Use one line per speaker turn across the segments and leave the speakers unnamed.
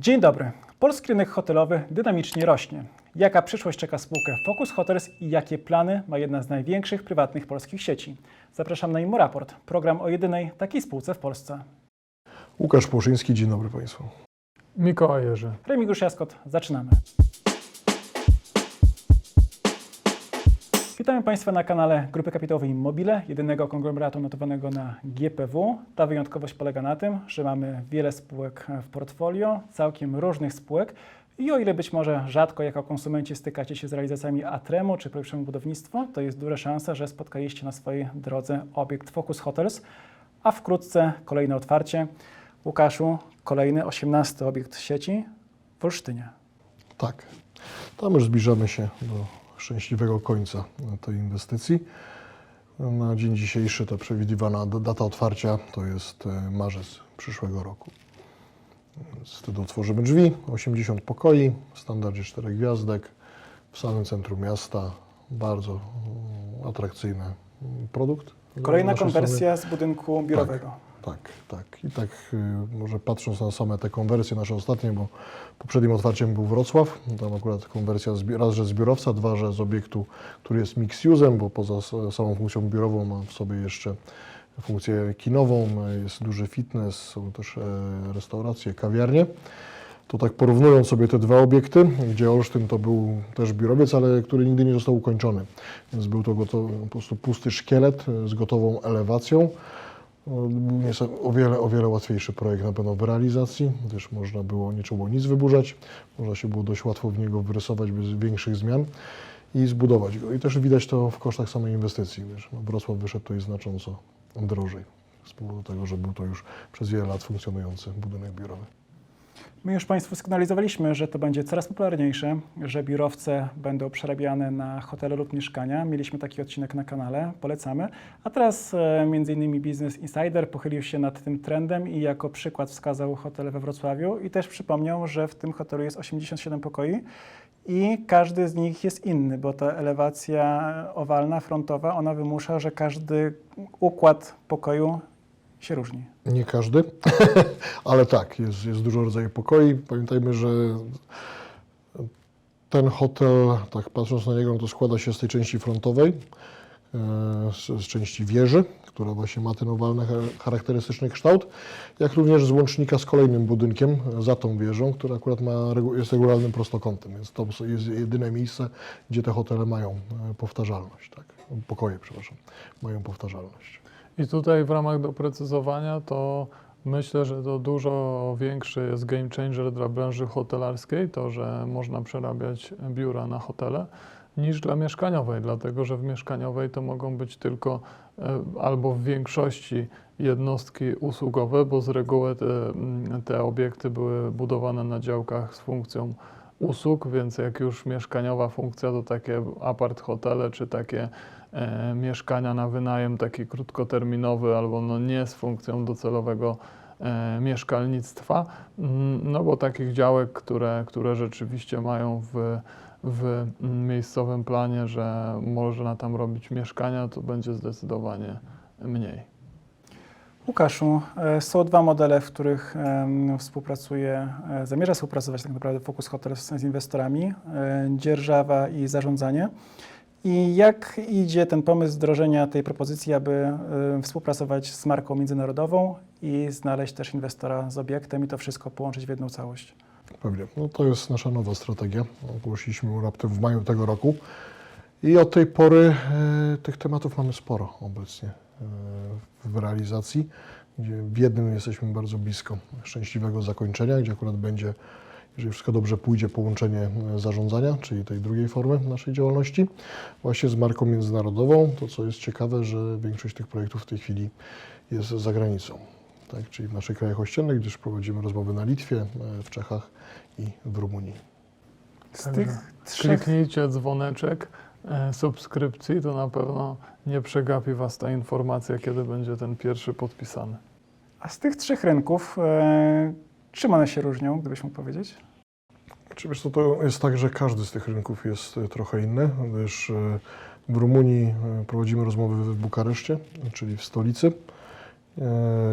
Dzień dobry. Polski rynek hotelowy dynamicznie rośnie. Jaka przyszłość czeka spółkę Focus Hotels i jakie plany ma jedna z największych prywatnych polskich sieci? Zapraszam na Imoraport, program o jedynej takiej spółce w Polsce.
Łukasz Płoszyński, dzień dobry Państwu.
Mikołaj Jerzy.
Remigiusz Jaskot, zaczynamy. Witamy Państwa na kanale Grupy Kapitałowej Immobile, jedynego konglomeratu notowanego na GPW. Ta wyjątkowość polega na tym, że mamy wiele spółek w portfolio, całkiem różnych spółek i o ile być może rzadko jako konsumenci stykacie się z realizacjami Atremu czy projektem budownictwo, to jest duża szansa, że spotkaliście na swojej drodze obiekt Focus Hotels, a wkrótce kolejne otwarcie. Łukaszu, kolejny 18 obiekt sieci w Olsztynie.
Tak, tam już zbliżamy się do szczęśliwego końca tej inwestycji. Na dzień dzisiejszy ta przewidywana data otwarcia to jest e, marzec przyszłego roku. Wtedy otworzymy drzwi, 80 pokoi, w standardzie 4 gwiazdek, w samym centrum miasta. Bardzo mm, atrakcyjny produkt.
Kolejna konwersja z budynku biurowego.
Tak, tak. I tak y, może patrząc na same te konwersje nasze ostatnie, bo poprzednim otwarciem był Wrocław, tam akurat konwersja z, raz, że z biurowca, dwa, że z obiektu, który jest mix-usem, bo poza samą funkcją biurową ma w sobie jeszcze funkcję kinową, jest duży fitness, są też e, restauracje, kawiarnie. To tak porównując sobie te dwa obiekty, gdzie Olsztyn to był też biurowiec, ale który nigdy nie został ukończony. Więc był to gotowy, po prostu pusty szkielet z gotową elewacją. Niesa- o wiele, o wiele łatwiejszy projekt na pewno w realizacji, gdyż można było, nie trzeba było nic wyburzać, można się było dość łatwo w niego wrysować bez większych zmian i zbudować go. I też widać to w kosztach samej inwestycji, wiesz, no Wrocław wyszedł tutaj znacząco drożej z powodu tego, że był to już przez wiele lat funkcjonujący budynek biurowy.
My już Państwu sygnalizowaliśmy, że to będzie coraz popularniejsze, że biurowce będą przerabiane na hotele lub mieszkania. Mieliśmy taki odcinek na kanale, polecamy. A teraz e, innymi Business Insider pochylił się nad tym trendem i jako przykład wskazał hotel we Wrocławiu i też przypomniał, że w tym hotelu jest 87 pokoi i każdy z nich jest inny, bo ta elewacja owalna, frontowa, ona wymusza, że każdy układ pokoju się różni.
Nie każdy, ale tak, jest, jest dużo rodzajów pokoi. Pamiętajmy, że ten hotel, tak patrząc na niego, no to składa się z tej części frontowej, e, z, z części wieży, która właśnie ma ten owalny, cha- charakterystyczny kształt, jak również z łącznika z kolejnym budynkiem za tą wieżą, która akurat ma, jest regularnym prostokątem, więc to jest jedyne miejsce, gdzie te hotele mają e, powtarzalność, tak? pokoje, przepraszam, mają powtarzalność.
I tutaj w ramach doprecyzowania to myślę, że to dużo większy jest game changer dla branży hotelarskiej, to, że można przerabiać biura na hotele, niż dla mieszkaniowej, dlatego że w mieszkaniowej to mogą być tylko e, albo w większości jednostki usługowe, bo z reguły te, mm, te obiekty były budowane na działkach z funkcją usług, więc jak już mieszkaniowa funkcja, to takie apart hotele czy takie mieszkania na wynajem taki krótkoterminowy albo no nie z funkcją docelowego e, mieszkalnictwa, Mm, no bo takich działek, które, które rzeczywiście mają w, w mm, miejscowym planie, że można tam robić mieszkania, to będzie zdecydowanie mniej.
Łukaszu, e, są dwa modele, w których współpracuje, e, zamierza współpracować tak naprawdę Focus Hotels z inwestorami, e, dzierżawa i zarządzanie. I jak idzie ten pomysł wdrożenia tej propozycji, aby e, współpracować z marką międzynarodową i znaleźć też inwestora z obiektem i to wszystko połączyć w jedną całość?
Pewnie. No to jest nasza nowa strategia. Ogłosiliśmy raptem w maju tego roku. I od tej pory e, tych tematów mamy sporo obecnie e, w realizacji, gdzie w jednym jesteśmy bardzo blisko szczęśliwego zakończenia, gdzie akurat będzie, jeżeli wszystko dobrze pójdzie, połączenie e, zarządzania, czyli tej drugiej formy naszej działalności, właśnie z marką międzynarodową. To, co jest ciekawe, że większość tych projektów w tej chwili jest za granicą. Tak, czyli w naszych krajach ościennych, gdyż prowadzimy rozmowy na Litwie, e, w Czechach i w Rumunii.
Z tych trzech
Kliknijcie dzwoneczek e, subskrypcji, to na pewno nie przegapi Was ta informacja, kiedy będzie ten pierwszy podpisany.
A z tych trzech rynków, czym one się różnią, gdybyś mógł powiedzieć?
Czy wiesz, to jest tak, że każdy z tych rynków jest e, trochę inny, gdyż e, w Rumunii e, prowadzimy rozmowy w Bukareszcie, czyli w stolicy.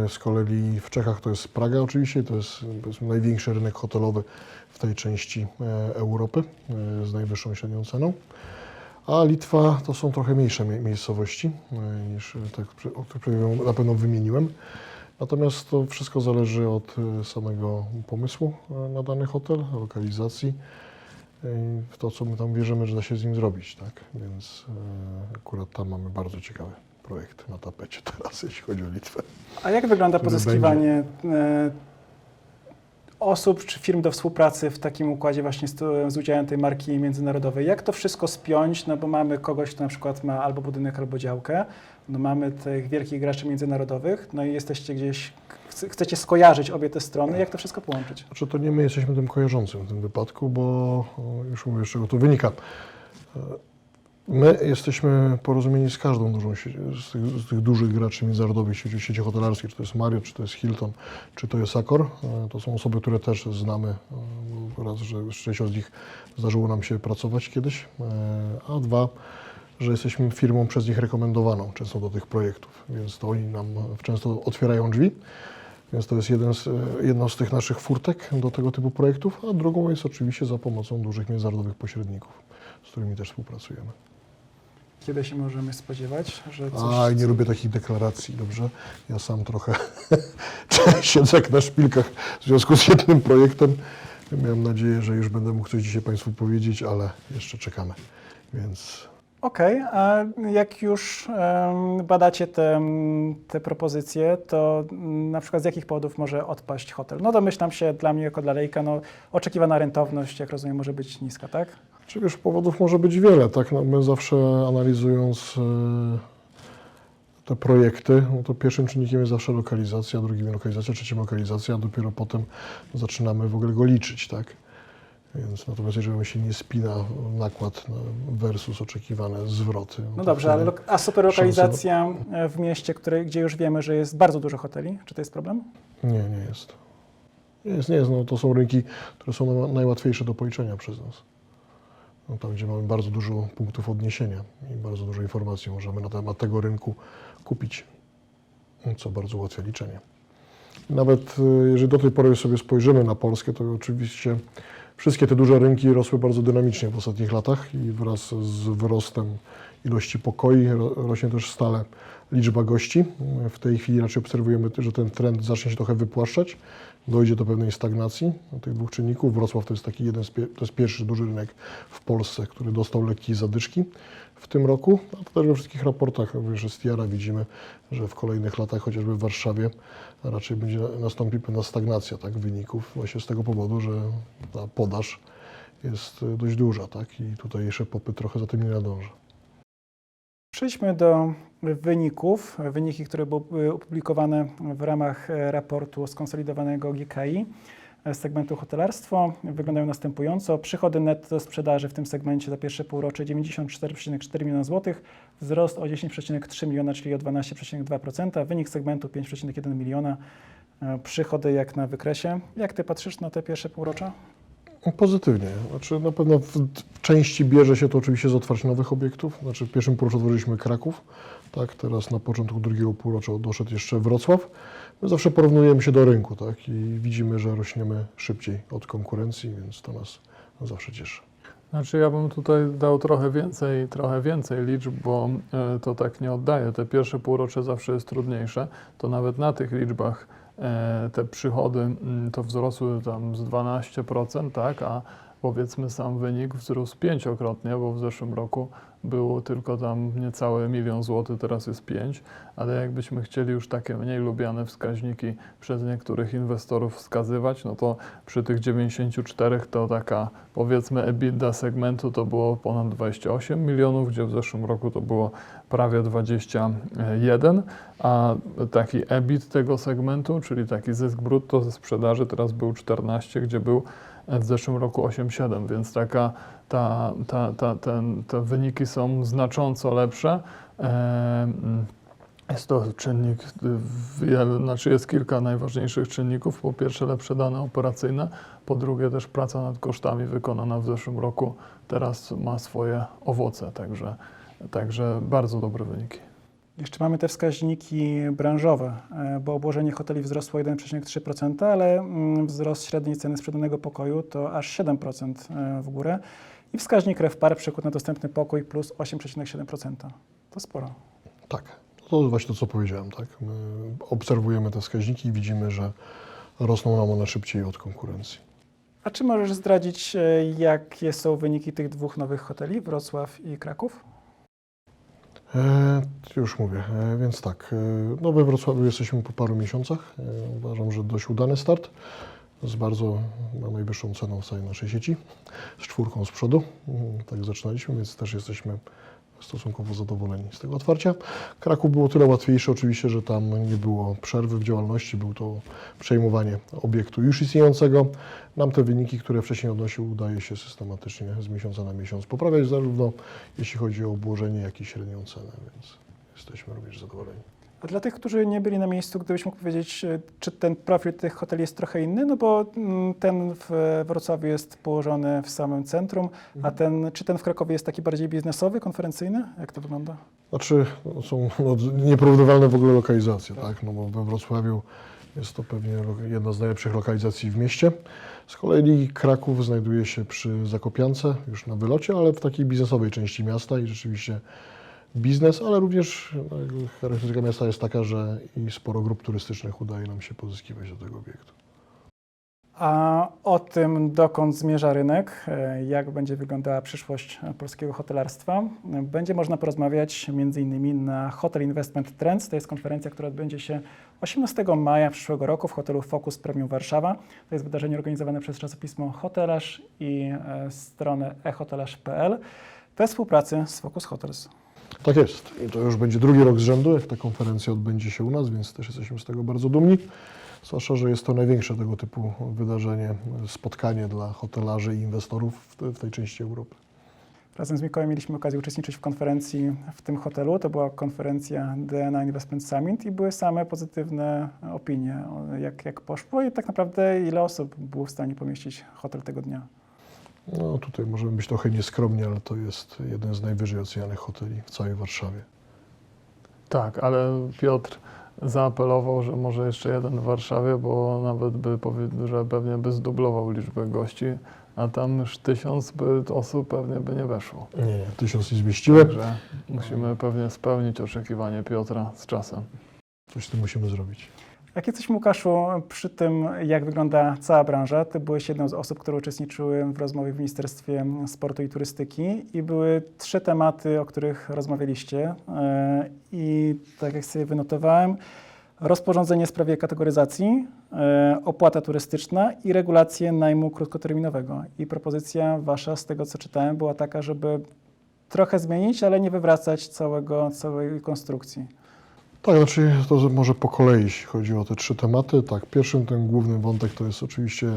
Z kolei w Czechach to jest Praga oczywiście, to jest powiedzmy, największy rynek hotelowy w tej części Europy z najwyższą średnią ceną. A Litwa to są trochę mniejsze mie- miejscowości niż te, o których na pewno wymieniłem. Natomiast to wszystko zależy od e, samego pomysłu e, na dany hotel, lokalizacji, e, w to, co my tam wierzymy, że da się z nim zrobić, tak? Więc akurat tam mamy bardzo ciekawy projekt na tapecie teraz, jeśli chodzi o Litwę.
A jak wygląda pozyskiwanie e, osób czy firm do współpracy w takim układzie właśnie z, z udziałem tej marki międzynarodowej? Jak to wszystko spiąć? No bo mamy kogoś, kto na przykład ma albo budynek, albo działkę, no mamy tych wielkich graczy międzynarodowych, no i jesteście gdzieś, chce- chcecie skojarzyć obie te strony, jak to wszystko połączyć?
Znaczy to nie my jesteśmy tym kojarzącym w tym wypadku, bo już mówię, z czego to wynika. My jesteśmy porozumieni z każdą dużą z tych, z tych dużych graczy międzynarodowych sieci, sieci hotelarskich, czy to jest Marriott, czy to jest Hilton, czy to jest Accor. E, To są osoby, które też znamy. e, Raz, że z częścią z nich zdarzyło nam się pracować kiedyś, e, a dwa, że jesteśmy firmą przez nich rekomendowaną często do tych projektów, więc to oni nam często otwierają drzwi. Więc to jest jeden z, jedno z tych naszych furtek do tego typu projektów, a drugą jest oczywiście za pomocą dużych międzynarodowych pośredników, z którymi też współpracujemy.
Kiedy się możemy spodziewać, że coś...
A, i nie lubię takich deklaracji, dobrze? Ja sam trochę siedzę jak na szpilkach w związku z jednym projektem. Miałem nadzieję, że już będę mógł coś dzisiaj Państwu powiedzieć, ale jeszcze czekamy. Więc
Okej, a jak już badacie te, te propozycje, to na przykład z jakich powodów może odpaść hotel? No domyślam się, dla mnie jako dla lejka, no oczekiwana rentowność, jak rozumiem, może być niska, tak?
Czy wiesz, powodów może być wiele, tak? No, my zawsze analizując e, te projekty, no to pierwszym czynnikiem jest zawsze lokalizacja, drugim lokalizacja, trzecim lokalizacja, a dopiero potem zaczynamy w ogóle go liczyć, tak? Więc natomiast jeżeli się nie spina nakład no, versus oczekiwane zwroty.
No dobrze, ale a super lokalizacja e, w mieście, które, gdzie już wiemy, że jest bardzo dużo hoteli, czy to jest problem?
Nie, nie jest. Nie jest, nie jest. No, to są rynki, które są na- najłatwiejsze do policzenia przez nas. No, tam, gdzie mamy bardzo dużo punktów odniesienia i bardzo dużo informacji możemy na temat tego rynku kupić, co bardzo ułatwia liczenie. Nawet y, jeżeli do tej pory sobie spojrzymy na Polskę, to oczywiście wszystkie te duże rynki rosły bardzo dynamicznie w ostatnich latach i wraz z wzrostem ilości pokoi ro- rośnie też stale liczba gości. W tej chwili raczej obserwujemy, że ten trend zacznie się trochę wypłaszczać, dojdzie do pewnej stagnacji tych dwóch czynników. Wrocław to jest taki jeden to jest pierwszy duży rynek w Polsce, który dostał lekkiej zadyszki w tym roku, a to też we wszystkich raportach również z Tiara widzimy, że w kolejnych latach, chociażby w Warszawie, raczej będzie nastąpi pewna stagnacja tak, wyników właśnie z tego powodu, że ta podaż jest y, dość duża tak, i tutejszy popyt trochę za tym nie nadąża.
Przejdźmy do wyników. Wyniki, które były opublikowane w ramach e, raportu skonsolidowanego GKI e, z segmentu hotelarstwo wyglądają następująco. Przychody netto sprzedaży w tym segmencie za pierwsze półrocze 94,4 miliona złotych, wzrost o 10,3 miliona, czyli o 12,2%. Wynik segmentu 5,1 miliona. E, Przychody jak na wykresie. Jak ty patrzysz na te pierwsze półrocza?
Pozytywnie. Znaczy, na pewno w części bierze się to oczywiście z otwarcia nowych obiektów. Znaczy, w pierwszym półroczu otworzyliśmy Kraków, tak, teraz na początku drugiego półrocza doszedł jeszcze Wrocław. My zawsze porównujemy się do rynku tak, i widzimy, że rośniemy szybciej od konkurencji, więc to nas zawsze cieszy.
Znaczy ja bym tutaj dał trochę więcej, trochę więcej liczb, bo e, to tak nie oddaje. Te pierwsze półrocze zawsze jest trudniejsze. To nawet na tych liczbach te przychody mm, to wzrosły tam z 12%, tak, a powiedzmy sam wynik wzrósł pięciokrotnie, bo w zeszłym roku było tylko tam niecałe milion złotych, teraz jest 5, ale jakbyśmy chcieli już takie mniej lubiane wskaźniki przez niektórych inwestorów wskazywać, no to przy tych 94 to taka powiedzmy EBITDA segmentu to było ponad 28 milionów, gdzie w zeszłym roku to było prawie 21, a taki EBIT tego segmentu, czyli taki zysk brutto ze sprzedaży teraz był 14, gdzie był w zeszłym roku 8,7, więc taka, ta, ta, ta, ten, te wyniki są znacząco lepsze. Em, Jest to czynnik, znaczy jest kilka najważniejszych czynników. Po pierwsze lepsze dane operacyjne, po drugie też praca nad kosztami wykonana w zeszłym roku teraz ma swoje owoce, także, także bardzo dobre wyniki.
Jeszcze mamy te wskaźniki branżowe, e, bo obłożenie hoteli wzrosło 1,3%, ale mm, wzrost średniej ceny sprzedanego pokoju to aż 7% e, w górę i wskaźnik RevPAR przekład na dostępny pokój plus 8,7%. To sporo.
Tak, to właśnie to, co powiedziałem. Tak? My obserwujemy te wskaźniki i widzimy, że rosną nam one szybciej od konkurencji.
A czy możesz zdradzić, e, jakie są wyniki tych dwóch nowych hoteli, Wrocław i Kraków?
E, już mówię, e, więc tak, e, no we Wrocławiu jesteśmy po paru miesiącach. Uważam, że dość udany start z bardzo no, najwyższą ceną w całej naszej sieci, z czwórką z przodu. Mm, Tak zaczynaliśmy, więc też jesteśmy stosunkowo zadowoleni z tego otwarcia. Kraków było tyle łatwiejsze oczywiście, że tam nie było przerwy w działalności, był to przejmowanie obiektu już istniejącego. Nam te wyniki, które wcześniej odnosił, udaje się systematycznie z miesiąca na miesiąc poprawiać, zarówno jeśli chodzi o obłożenie, jak i średnią cenę, więc jesteśmy również zadowoleni.
A dla tych, którzy nie byli na miejscu, gdybyś mógł powiedzieć, e, czy ten profil tych hoteli jest trochę inny? No bo mm, ten w Wrocławiu jest położony w samym centrum, a ten, czy ten w Krakowie jest taki bardziej biznesowy, konferencyjny? Jak to wygląda?
Znaczy, no, są no, nieporównywalne w ogóle lokalizacje, tak? No bo we Wrocławiu jest to pewnie jedna z najlepszych lokalizacji w mieście. Z kolei Kraków znajduje się przy Zakopiance, już na wylocie, ale w takiej biznesowej części miasta i rzeczywiście biznes, ale również no, charakterystyka miasta jest taka, że i sporo grup turystycznych udaje nam się pozyskiwać do tego obiektu.
A o tym, dokąd zmierza rynek, e, jak będzie wyglądała przyszłość polskiego hotelarstwa, będzie można porozmawiać m.in. na Hotel Investment Trends. To jest konferencja, która odbędzie się 18 maja przyszłego roku w hotelu Focus Premium Warszawa. To jest wydarzenie organizowane przez czasopismo Hotelarz i e, stronę ehotelarz.pl we współpracy z Focus Hotels.
Tak jest. I to już będzie drugi rok z rzędu, jak ta konferencja odbędzie się u nas, więc też jesteśmy z tego bardzo dumni. Zwłaszcza, że jest to największe tego typu wydarzenie, spotkanie dla hotelarzy i inwestorów w, te, w tej części Europy.
Razem z Mikołajem mieliśmy okazję uczestniczyć w konferencji w tym hotelu. To była konferencja DNA Investment Summit i były same pozytywne opinie, jak, jak poszło i tak naprawdę ile osób było w stanie pomieścić hotel tego dnia.
No tutaj możemy być trochę nieskromni, ale to jest jeden z najwyżej ocenianych hoteli w całej Warszawie.
Tak, ale Piotr zaapelował, że może jeszcze jeden w Warszawie, bo nawet by powie, że pewnie by zdublował liczbę gości, a tam już tysiąc by, osób pewnie by nie weszło.
Nie, nie, tysiąc nie zmieściły.
Także musimy pewnie spełnić oczekiwanie Piotra z czasem.
Coś tym musimy zrobić.
Jak jesteśmy, Łukaszu, przy tym, jak wygląda cała branża, ty byłeś jedną z osób, które uczestniczyły w rozmowie w Ministerstwie Sportu i Turystyki i były trzy tematy, o których rozmawialiście. E, I tak jak sobie wynotowałem, rozporządzenie w sprawie kategoryzacji, e, opłata turystyczna i regulacje najmu krótkoterminowego. I propozycja wasza, z tego co czytałem, była taka, żeby trochę zmienić, ale nie wywracać całego, całej konstrukcji.
Tak, znaczy to że może po kolei, jeśli chodzi o te trzy tematy. Tak, pierwszym ten główny wątek to jest oczywiście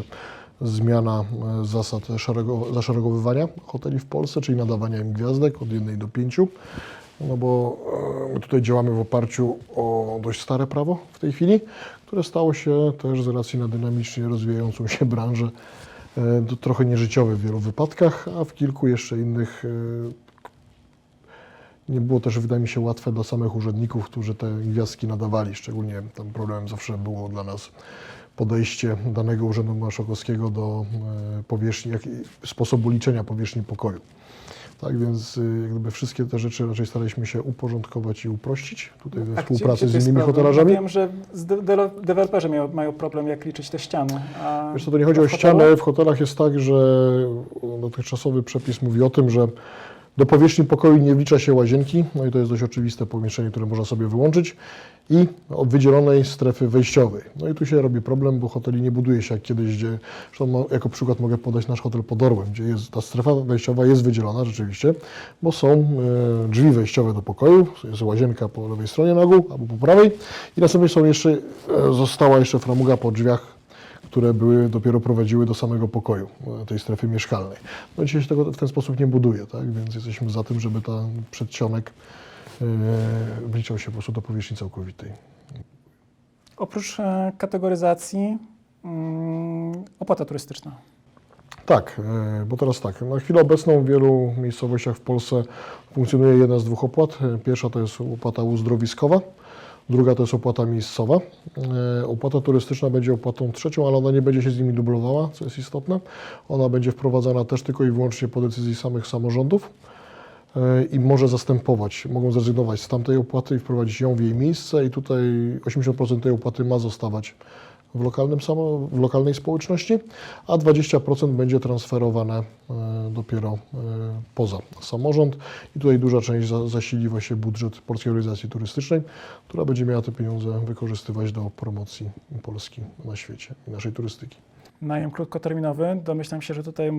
zmiana e, zasad szarego, zaszeregowywania hoteli w Polsce, czyli nadawania im gwiazdek od jednej do pięciu. No bo e, my tutaj działamy w oparciu o dość stare prawo w tej chwili, które stało się też z racji na dynamicznie rozwijającą się branżę e, trochę nieżyciowe w wielu wypadkach, a w kilku jeszcze innych nie było też, wydaje mi się, łatwe dla samych urzędników, którzy te gwiazdki nadawali. Szczególnie tam problemem zawsze było dla nas podejście danego urzędu marszałkowskiego do e, powierzchni, jak, sposobu liczenia powierzchni pokoju. Tak więc y, jak gdyby wszystkie te rzeczy raczej staraliśmy się uporządkować i uprościć tutaj we
A
współpracy
gdzie-
z
gdzie
innymi
problem?
hotelarzami.
Wiem, że deweloperzy mają, mają problem, jak liczyć te ściany. A
Wiesz co, to nie chodzi o ścianę. W hotelach jest tak, że dotychczasowy przepis mówi o tym, że do powierzchni pokoju nie wlicza się łazienki, no i to jest dość oczywiste pomieszczenie, które można sobie wyłączyć, i od wydzielonej strefy wejściowej. No i tu się robi problem, bo hoteli nie buduje się jak kiedyś, gdzie, zresztą mo- jako przykład mogę podać nasz hotel pod Orłem, gdzie jest, ta strefa wejściowa jest wydzielona rzeczywiście, bo są e, drzwi wejściowe do pokoju, jest łazienka po lewej stronie nagu albo po prawej i następnie są jeszcze, e, została jeszcze framuga po drzwiach które były, dopiero prowadziły do samego pokoju, e, tej strefy mieszkalnej. No dzisiaj się tego w ten sposób nie buduje, tak? więc jesteśmy za tym, żeby ten przedsionek e, wliczał się po prostu do powierzchni całkowitej.
Oprócz e, kategoryzacji, mm, opłata turystyczna.
Tak, bo teraz tak, na chwilę obecną w wielu miejscowościach w Polsce funkcjonuje jedna z dwóch opłat. Pierwsza to jest opłata uzdrowiskowa, druga to jest opłata miejscowa. E, Opłata turystyczna będzie opłatą trzecią, ale ona nie będzie się z nimi dublowała, co jest istotne. Ona będzie wprowadzana też tylko i wyłącznie po decyzji samych samorządów e, i może zastępować, mogą zrezygnować z tamtej opłaty i wprowadzić ją w jej miejsce i tutaj 80% tej opłaty ma zostawać w, lokalnym w lokalnej społeczności, a 20% będzie transferowane e, dopiero e, poza samorząd i tutaj duża część za, zasili właśnie budżet Polskiej Organizacji Turystycznej, która będzie miała te pieniądze wykorzystywać do promocji Polski na świecie i naszej turystyki.
Najem krótkoterminowy. Domyślam się, że tutaj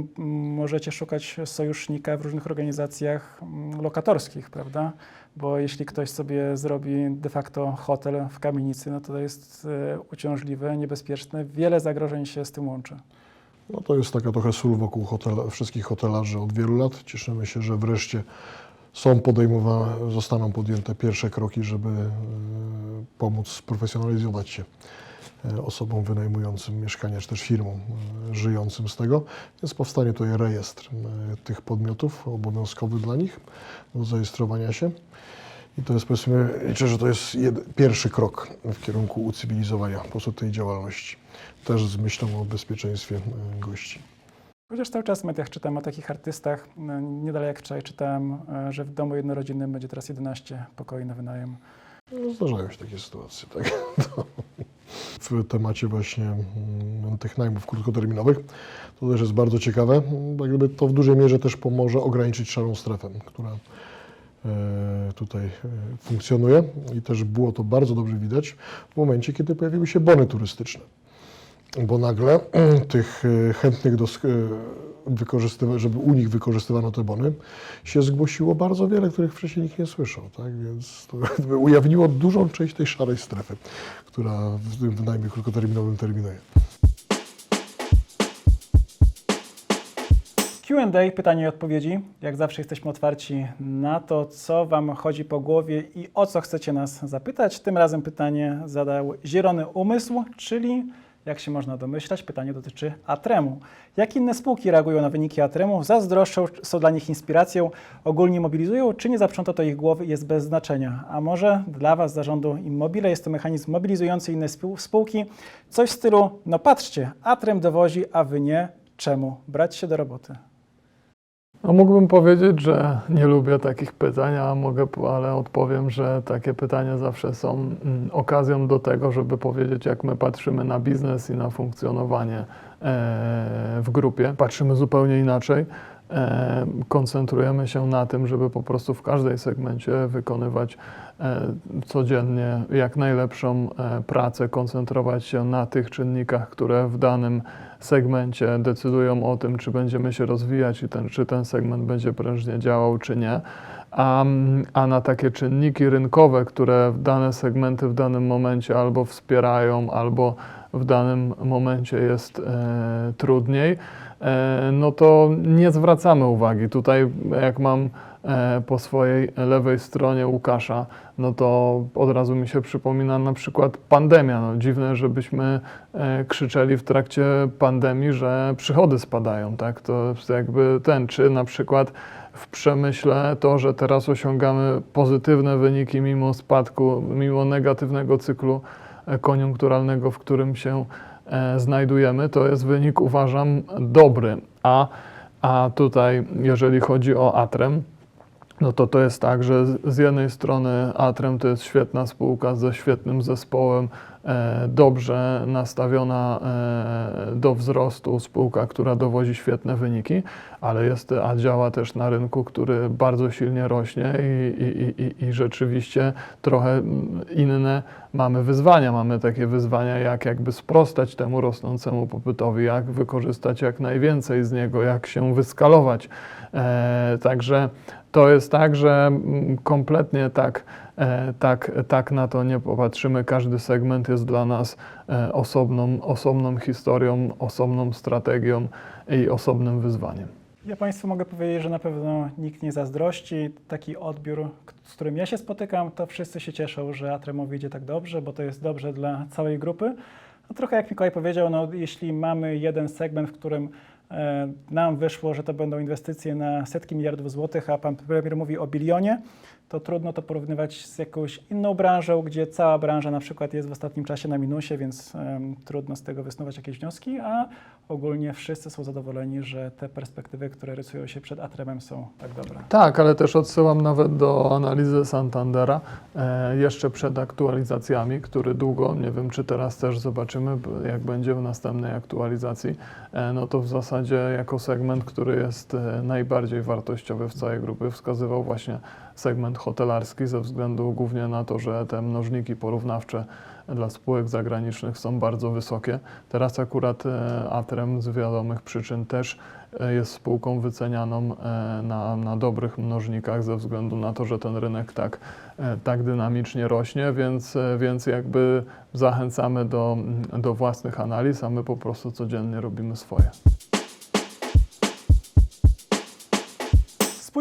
możecie szukać sojusznika w różnych organizacjach m, lokatorskich, prawda? Bo jeśli ktoś sobie zrobi de facto hotel w kamienicy, no to jest e, uciążliwe, niebezpieczne. Wiele zagrożeń się z tym łączy.
No to jest taka trochę sól wokół hotela, wszystkich hotelarzy od wielu lat. Cieszymy się, że wreszcie są podejmowane, zostaną podjęte pierwsze kroki, żeby e, pomóc sprofesjonalizować się osobom wynajmującym mieszkania, czy też firmom e, żyjącym z tego. Więc powstanie tutaj rejestr e, tych podmiotów obowiązkowy dla nich do zarejestrowania się. I to jest powiedzmy, liczę, że to jest jed, pierwszy krok w kierunku ucywilizowania po prostu tej działalności. Też z myślą o bezpieczeństwie e, gości.
Chociaż cały czas w mediach czytam o takich artystach. No, Nie dalej jak wczoraj czytałem, e, że w domu jednorodzinnym będzie teraz 11 pokoi na wynajem.
No, zdarzają się takie sytuacje, tak. To w temacie właśnie mm, tych najmów krótkoterminowych to też jest bardzo ciekawe. Tak jakby to w dużej mierze też pomoże ograniczyć szarą strefę, która e, tutaj e, funkcjonuje i też było to bardzo dobrze widać w momencie, kiedy pojawiły się bony turystyczne. Bo nagle tych e, chętnych do żeby u nich wykorzystywano te bony, się zgłosiło bardzo wiele, których wcześniej nikt nie słyszał. Tak? Więc to ujawniło dużą część tej szarej strefy, która w tym wynajmie krótkoterminowym terminuje.
Q&A, pytania i odpowiedzi. Jak zawsze jesteśmy otwarci na to, co Wam chodzi po głowie i o co chcecie nas zapytać. Tym razem pytanie zadał Zielony Umysł, czyli jak się można domyślać, pytanie dotyczy Atremu. Jak inne spółki reagują na wyniki Atremu? Zazdroszczą, są dla nich inspiracją, ogólnie mobilizują, czy nie zaprząta to ich głowy jest bez znaczenia? A może dla Was, zarządu Immobile, jest to mechanizm mobilizujący inne spół- spółki? Coś w stylu, no patrzcie, Atrem dowozi, a Wy nie. Czemu? Brać się do roboty.
No mógłbym powiedzieć, że nie lubię takich pytań, a mogę, ale odpowiem, że takie pytania zawsze są mm, okazją do tego, żeby powiedzieć, jak my patrzymy na biznes i na funkcjonowanie e, w grupie. Patrzymy zupełnie inaczej. Koncentrujemy się na tym, żeby po prostu w każdej segmencie wykonywać e, codziennie jak najlepszą e, pracę, koncentrować się na tych czynnikach, które w danym segmencie decydują o tym, czy będziemy się rozwijać i ten, czy ten segment będzie prężnie działał, czy nie. A, a na takie czynniki rynkowe, które dane segmenty w danym momencie albo wspierają, albo w danym momencie jest e, trudniej, no to nie zwracamy uwagi. Tutaj, jak mam e, po swojej lewej stronie Łukasza, no to od razu mi się przypomina na przykład pandemia. No, dziwne, żebyśmy e, krzyczeli w trakcie pandemii, że przychody spadają, tak? To jakby ten, czy na przykład w przemyśle to, że teraz osiągamy pozytywne wyniki mimo spadku, mimo negatywnego cyklu e, koniunkturalnego, w którym się e, znajdujemy, to jest wynik, uważam, dobry. A, a tutaj, jeżeli chodzi o Atrem, no to to jest tak, że z- jednej strony Atrem to jest świetna spółka ze świetnym zespołem, e, dobrze nastawiona e, do wzrostu, spółka, która dowozi świetne wyniki, ale jest, a działa też na rynku, który bardzo silnie rośnie i, i, i, i rzeczywiście trochę inne mamy wyzwania. Mamy takie wyzwania, jak jakby sprostać temu rosnącemu popytowi, jak wykorzystać jak najwięcej z niego, jak się wyskalować. E, także to jest tak, że mm, kompletnie tak, e, tak, tak na to nie popatrzymy. Każdy segment jest dla nas e, osobną, osobną historią, osobną strategią i osobnym wyzwaniem.
Ja Państwu mogę powiedzieć, że na pewno nikt nie zazdrości. Taki odbiór, z którym ja się spotykam, to wszyscy się cieszą, że Atremowi idzie tak dobrze, bo to jest dobrze dla całej grupy. No trochę jak Mikołaj powiedział, no, jeśli mamy jeden segment, w którym nam wyszło, że to będą inwestycje na setki miliardów złotych, a pan premier mówi o bilionie, to trudno to porównywać z jakąś inną branżą, gdzie cała branża na przykład jest w ostatnim czasie na minusie, więc em, trudno z tego wysnuwać jakieś wnioski, a ogólnie wszyscy są zadowoleni, że te perspektywy, które rysują się przed Atremem są tak dobre.
Tak, ale też odsyłam nawet do analizy Santandera e, jeszcze przed aktualizacjami, który długo, nie wiem czy teraz też zobaczymy, jak będzie w następnej aktualizacji, e, no to w zasadzie jako segment, który jest e, najbardziej wartościowy w całej grupy, wskazywał właśnie segment hotelarski ze względu głównie na to, że te mnożniki porównawcze dla spółek zagranicznych są bardzo wysokie. Teraz akurat e, Atrem z wiadomych przyczyn też e, jest spółką wycenianą e, na, na dobrych mnożnikach ze względu na to, że ten rynek tak, tak dynamicznie rośnie, więc, więc jakby zachęcamy do, do własnych analiz, a my po prostu codziennie robimy swoje.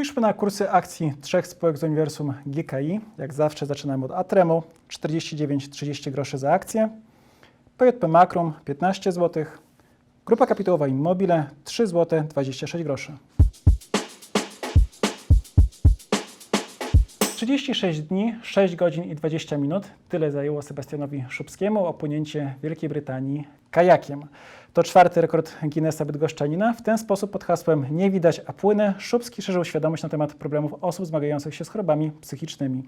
Spójrzmy na kursy akcji trzech spółek z uniwersum GKI. Jak zawsze zaczynamy od Atremu, 49,30 groszy za akcję, PJP Makrum 15 zł, Grupa Kapitałowa Immobile 3 zł 26 groszy. 36 dni, 6 godzin i 20 minut. Tyle zajęło Sebastianowi Szubskiemu opłynięcie Wielkiej Brytanii kajakiem. To czwarty rekord Guinnessa Bydgoszczanina. W ten sposób pod hasłem Nie widać, a płynę Szubski szerzył świadomość na temat problemów osób zmagających się z chorobami psychicznymi.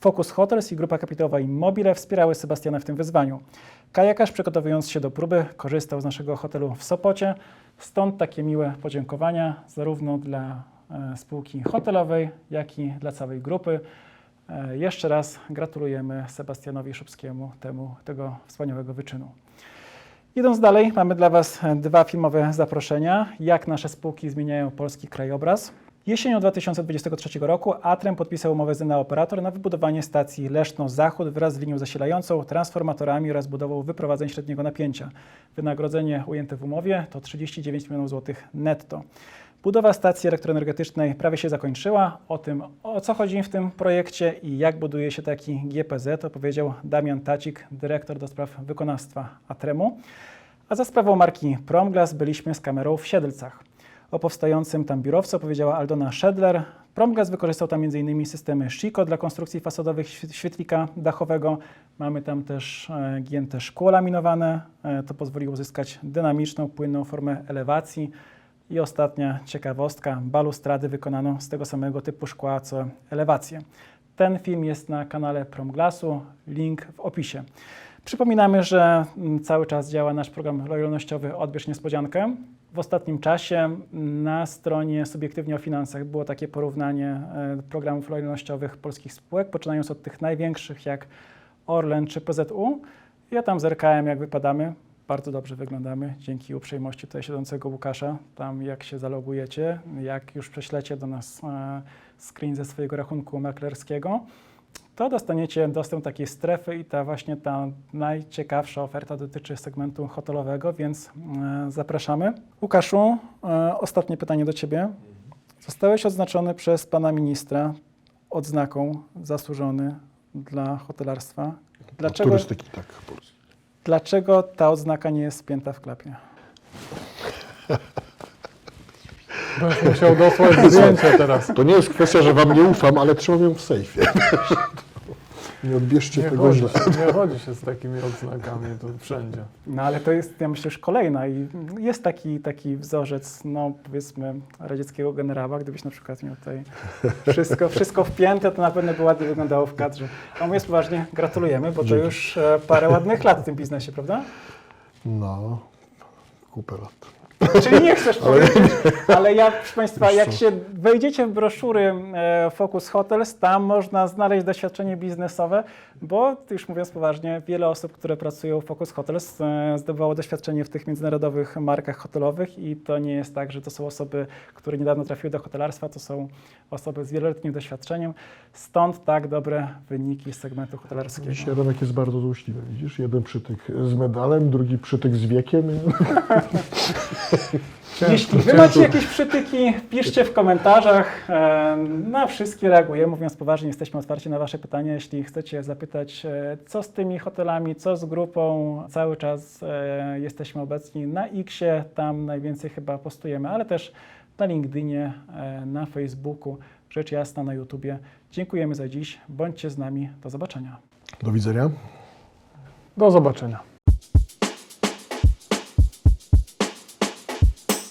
Focus Hotels i grupa kapitałowa Immobile wspierały Sebastiana w tym wyzwaniu. Kajakarz przygotowując się do próby korzystał z naszego hotelu w Sopocie. Stąd takie miłe podziękowania zarówno dla e, spółki hotelowej, jak i dla całej grupy. E, Jeszcze raz gratulujemy Sebastianowi Szubskiemu temu, tego wspaniałego wyczynu. Idąc dalej, mamy dla Was dwa filmowe zaproszenia, jak nasze spółki zmieniają polski krajobraz. Jesienią 2023 roku Atrem podpisał umowę z Enea Operator na wybudowanie stacji Leszno-Zachód wraz z linią zasilającą, transformatorami oraz budową wyprowadzeń średniego napięcia. Wynagrodzenie ujęte w umowie to 39 milionów złotych netto. Budowa stacji elektroenergetycznej prawie się zakończyła. O tym, o co chodzi w tym projekcie i jak buduje się taki GPZ, opowiedział Damian Tacik, dyrektor do spraw wykonawstwa Atremu. A za sprawą marki Promglass byliśmy z kamerą w Siedlcach. O powstającym tam biurowcu opowiedziała Aldona Schedler. Promglass wykorzystał tam m.in. systemy Shiko dla konstrukcji fasadowych świe- świetlika dachowego. Mamy tam też e, gięte szkło laminowane. E, to pozwoliło uzyskać dynamiczną, płynną formę elewacji. I ostatnia ciekawostka, balustrady wykonano z tego samego typu szkła co elewację. Ten film jest na kanale Promglassu, link w opisie. Przypominamy, że mm, cały czas działa nasz program lojalnościowy Odbierz Niespodziankę. W ostatnim czasie na stronie Subiektywnie o Finansach było takie porównanie e, programów lojalnościowych polskich spółek, poczynając od tych największych jak Orlen czy PZU. Ja tam zerkałem, jak wypadamy. Bardzo dobrze wyglądamy dzięki uprzejmości tutaj siedzącego Łukasza. Tam jak się zalogujecie, jak już prześlecie do nas e, screen ze swojego rachunku maklerskiego, to dostaniecie dostęp do takiej strefy i ta właśnie ta najciekawsza oferta dotyczy segmentu hotelowego, więc e, zapraszamy. Łukaszu, e, ostatnie pytanie do Ciebie. Zostałeś odznaczony przez Pana Ministra odznaką zasłużony dla hotelarstwa. Dlaczego,
Turystyki, tak. polskiej.
Dlaczego ta odznaka nie jest spięta w klapie?
Będziesz musiał dosłać zdjęcie teraz.
To nie jest kwestia, że Wam nie ufam, ale trzymam ją w sejfie. Nie odbierzcie
Nie
tego
chodzi,
źle.
się, nie chodzi się z takimi odznakami tu wszędzie.
No ale to jest, ja myślę, już kolejna i jest taki, taki wzorzec, no powiedzmy, radzieckiego generała, gdybyś na przykład miał tutaj wszystko, wszystko wpięte, to na pewno by ładnie wyglądało w kadrze. A mówiąc poważnie, gratulujemy, bo to
Dzięki.
już e, parę ładnych lat w tym biznesie, prawda?
No, kupę lat.
Czyli nie chcesz powiedzieć, ale ja, proszę Państwa, jak się wejdziecie w broszury e, Focus Hotels, tam można znaleźć doświadczenie biznesowe, bo już mówiąc poważnie, wiele osób, które pracują w Focus Hotels e, zdobywało doświadczenie w tych międzynarodowych markach hotelowych i to nie jest tak, że to są osoby, które niedawno trafiły do hotelarstwa, to są osoby z wieloletnim doświadczeniem, stąd tak dobre wyniki z segmentu hotelarskiego.
Dzisiaj Remek jest bardzo złośliwy, widzisz? Jeden przytyk z medalem, drugi przytyk z wiekiem.
Jeśli wy macie jakieś przytyki, piszcie w komentarzach. Na wszystkie reaguję. Mówiąc poważnie, jesteśmy otwarci na Wasze pytania. Jeśli chcecie zapytać, e, co z tymi hotelami, co z grupą, cały czas e, jesteśmy obecni na Xie, tam najwięcej chyba postujemy, ale też na LinkedInie, e, na Facebooku, rzecz jasna na YouTubie. Dziękujemy za dziś. Bądźcie z nami. Do zobaczenia.
Do widzenia.
Do zobaczenia.